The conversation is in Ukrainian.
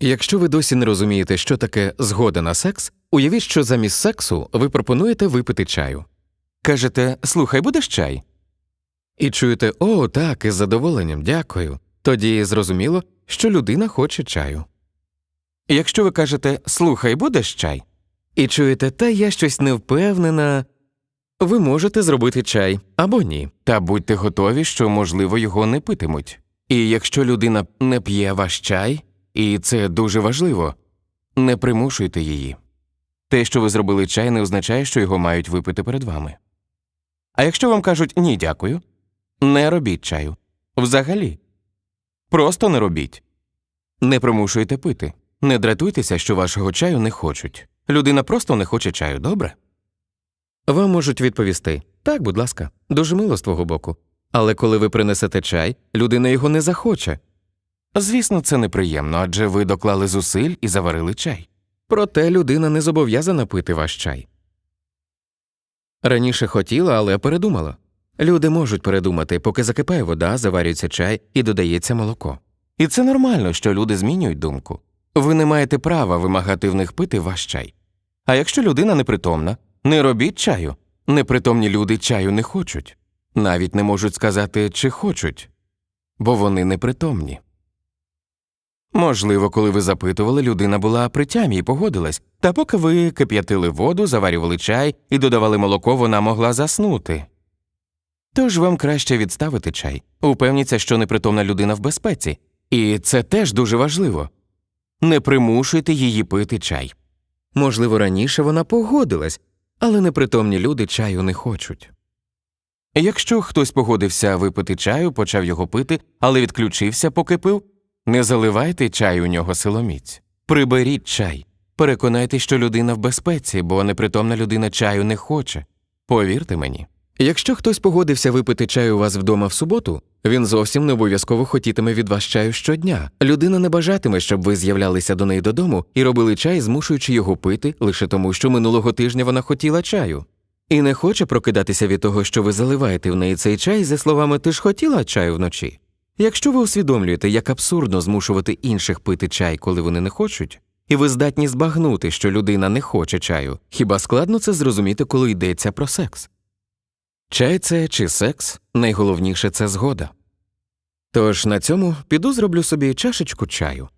Якщо ви досі не розумієте, що таке згода на секс, уявіть, що замість сексу ви пропонуєте випити чаю. Кажете, слухай, будеш чай? І чуєте, о, так, із задоволенням, дякую. Тоді зрозуміло, що людина хоче чаю. Якщо ви кажете слухай, будеш чай? І чуєте, та я щось не впевнена. Ви можете зробити чай або ні. Та будьте готові, що, можливо, його не питимуть. І якщо людина не п'є ваш чай, і це дуже важливо, не примушуйте її. Те, що ви зробили чай, не означає, що його мають випити перед вами. А якщо вам кажуть ні, дякую, не робіть чаю. Взагалі. Просто не робіть. Не примушуйте пити. Не дратуйтеся, що вашого чаю не хочуть. Людина просто не хоче чаю, добре? Вам можуть відповісти так, будь ласка, дуже мило з твого боку. Але коли ви принесете чай, людина його не захоче. Звісно, це неприємно, адже ви доклали зусиль і заварили чай. Проте людина не зобов'язана пити ваш чай. Раніше хотіла, але передумала. Люди можуть передумати, поки закипає вода, заварюється чай і додається молоко. І це нормально, що люди змінюють думку. Ви не маєте права вимагати в них пити ваш чай. А якщо людина непритомна, не робіть чаю. Непритомні люди чаю не хочуть, навіть не можуть сказати, чи хочуть, бо вони непритомні. Можливо, коли ви запитували, людина була при тямі і погодилась, та поки ви кип'ятили воду, заварювали чай і додавали молоко, вона могла заснути. Тож вам краще відставити чай, упевніться, що непритомна людина в безпеці, і це теж дуже важливо. Не примушуйте її пити чай. Можливо, раніше вона погодилась, але непритомні люди чаю не хочуть. Якщо хтось погодився випити чаю, почав його пити, але відключився, поки пив, не заливайте чай у нього силоміць. Приберіть чай. Переконайтесь, що людина в безпеці, бо непритомна людина чаю не хоче. Повірте мені. Якщо хтось погодився випити чай у вас вдома в суботу, він зовсім не обов'язково хотітиме від вас чаю щодня. Людина не бажатиме, щоб ви з'являлися до неї додому і робили чай, змушуючи його пити лише тому, що минулого тижня вона хотіла чаю. І не хоче прокидатися від того, що ви заливаєте в неї цей чай зі словами Ти ж хотіла чаю вночі. Якщо ви усвідомлюєте, як абсурдно змушувати інших пити чай, коли вони не хочуть, і ви здатні збагнути, що людина не хоче чаю, хіба складно це зрозуміти, коли йдеться про секс? Чай це чи секс, найголовніше це згода. Тож на цьому піду зроблю собі чашечку чаю.